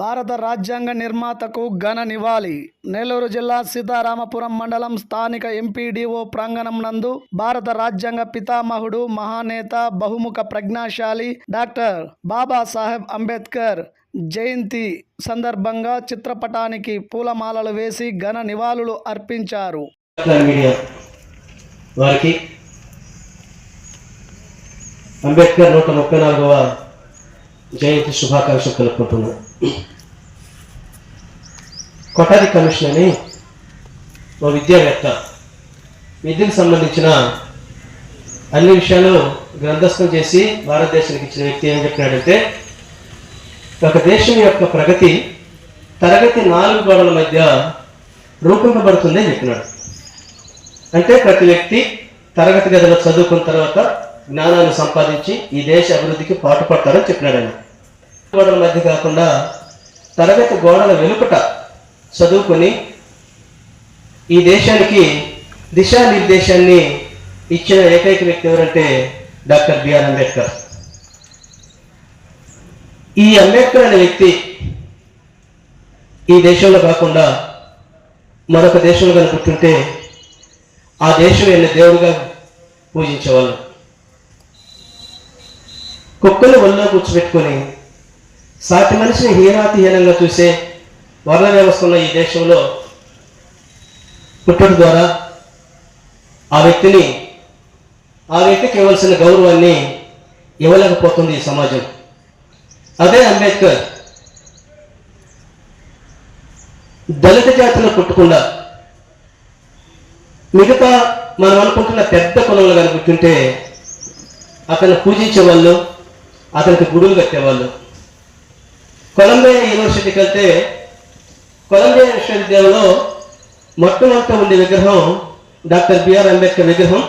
భారత రాజ్యాంగ నిర్మాతకు ఘన నివాళి. నెల్లూరు జిల్లా సీతారామపురం మండలం స్థానిక ఎంపీడీఓ ప్రాంగణం నందు భారత రాజ్యాంగ పితామహుడు మహానేత బహుముఖ ప్రజ్ఞాశాలి డాక్టర్ బాబాసాహెబ్ అంబేద్కర్ జయంతి సందర్భంగా చిత్రపటానికి పూలమాలలు వేసి ఘన నివాళులు అర్పించారు. అంబేద్కర్ నూట ముప్పై నాలుగవ జయంతి శుభాకాంక్షలు తెలుపుకుంటున్నాను కొఠారి కమిషన్ అని ఓ విద్యావేత్త విద్యకు సంబంధించిన అన్ని విషయాలు గ్రంథస్థం చేసి భారతదేశానికి ఇచ్చిన వ్యక్తి ఏం చెప్పినాడంటే ఒక దేశం యొక్క ప్రగతి తరగతి నాలుగు గోడల మధ్య రూపింపబడుతుందని చెప్పినాడు. అంటే ప్రతి వ్యక్తి తరగతి గదిలో చదువుకున్న తర్వాత జ్ఞానాన్ని సంపాదించి ఈ దేశ అభివృద్ధికి పాటుపడతారని చెప్పినాడు ఆయన గోడల మధ్య కాకుండా తరగతి గోడల వెనుకట చదువుకొని ఈ దేశానికి దిశానిర్దేశాన్ని ఇచ్చిన ఏకైక వ్యక్తి ఎవరంటే డాక్టర్ బిఆర్ అంబేద్కర్. ఈ అంబేద్కర్ అనే వ్యక్తి ఈ దేశంలో కాకుండా మరొక దేశంలో కనుకుంటుంటే ఆ దేశం ఎన్ని దేవుడిగా పూజించేవాళ్ళు? కుక్కలు ఒళ్ళో కూర్చోబెట్టుకొని సాటి మనిషిని హీనాతిహీనంగా చూసే వర్ణ వ్యవస్థ ఉన్న ఈ దేశంలో పుట్టడం ద్వారా ఆ వ్యక్తిని ఆ వ్యక్తికి ఇవ్వాల్సిన గౌరవాన్ని ఇవ్వలేకపోతుంది ఈ సమాజం. అదే అంబేద్కర్. దళిత జాతిలో పుట్టకుండా మిగతా మనం అనుకుంటున్న పెద్ద కులంలో కనుకుంటుంటే అతను పూజించే వాళ్ళు అతనికి గుడులు కట్టేవాళ్ళు. కొలంబియా యూనివర్సిటీకి వెళ్తే కొలంబియా విశ్వవిద్యాలయంలో మొట్టమొదట ఉండే విగ్రహం డాక్టర్ బిఆర్ అంబేద్కర్ విగ్రహం.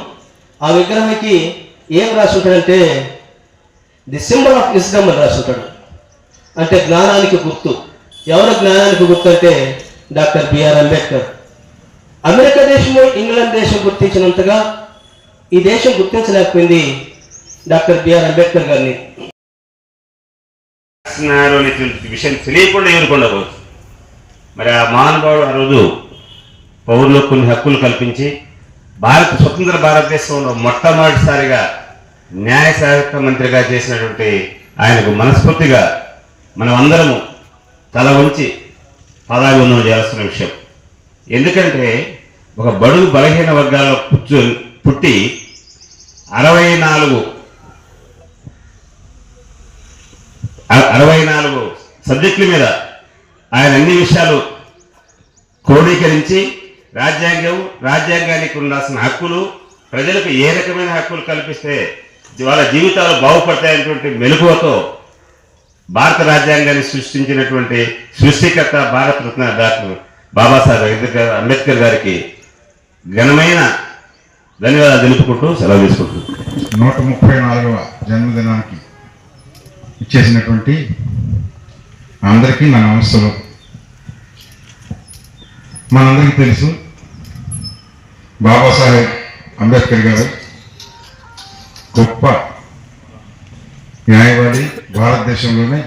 ఆ విగ్రహానికి ఏం రాసి ఉంటాడంటే ది సింబల్ ఆఫ్ ఇస్లాం అని రాసి ఉంటాడు అంటే జ్ఞానానికి గుర్తు. ఎవరు జ్ఞానానికి గుర్తు అంటే డాక్టర్ బిఆర్ అంబేద్కర్. అమెరికా దేశము ఇంగ్లాండ్ దేశం గుర్తించినంతగా ఈ దేశం గుర్తించలేకపోయింది డాక్టర్ బిఆర్ అంబేద్కర్ గారిని. చేస్తున్నారు అనేటువంటి విషయం తెలియకుండా ఎదుర్కొండవచ్చు మరి ఆ మహానుభావుడు ఆ రోజు పౌరులకు కొన్ని హక్కులు కల్పించి భారత స్వతంత్ర భారతదేశంలో మొట్టమొదటిసారిగా న్యాయ శాఖ మంత్రిగా చేసినటువంటి ఆయనకు మనస్ఫూర్తిగా మనం అందరము తల ఉంచి పదాభివందనం చేయాల్సిన విషయం. ఎందుకంటే ఒక బడుగు బలహీన వర్గాల్లో పుచ్చు పుట్టి అరవై నాలుగు అరవై నాలుగు సబ్జెక్టుల మీద ఆయన అన్ని విషయాలు క్రోడీకరించి రాజ్యాంగం రాజ్యాంగానికి ఉండాల్సిన హక్కులు ప్రజలకు ఏ రకమైన హక్కులు కల్పిస్తే వాళ్ళ జీవితాలు బాగుపడతాయనేటువంటి మెలకువతో భారత రాజ్యాంగాన్ని సృష్టించినటువంటి సృష్టికర్త భారత రత్న డాక్టర్ బాబాసాహెబ్ అంబేద్కర్ గారికి ఘనమైన ధన్యవాదాలు తెలుపుకుంటూ సెలవు తీసుకుంటున్నాను. నూట ముప్పై నాలుగవ జన్మదినానికి ఇచ్చేసినటువంటి అందరికీ నా నమస్సులు. మనందరికీ తెలుసు బాబాసాహెబ్ అంబేద్కర్ గారు గొప్ప న్యాయవాది భారతదేశంలోనే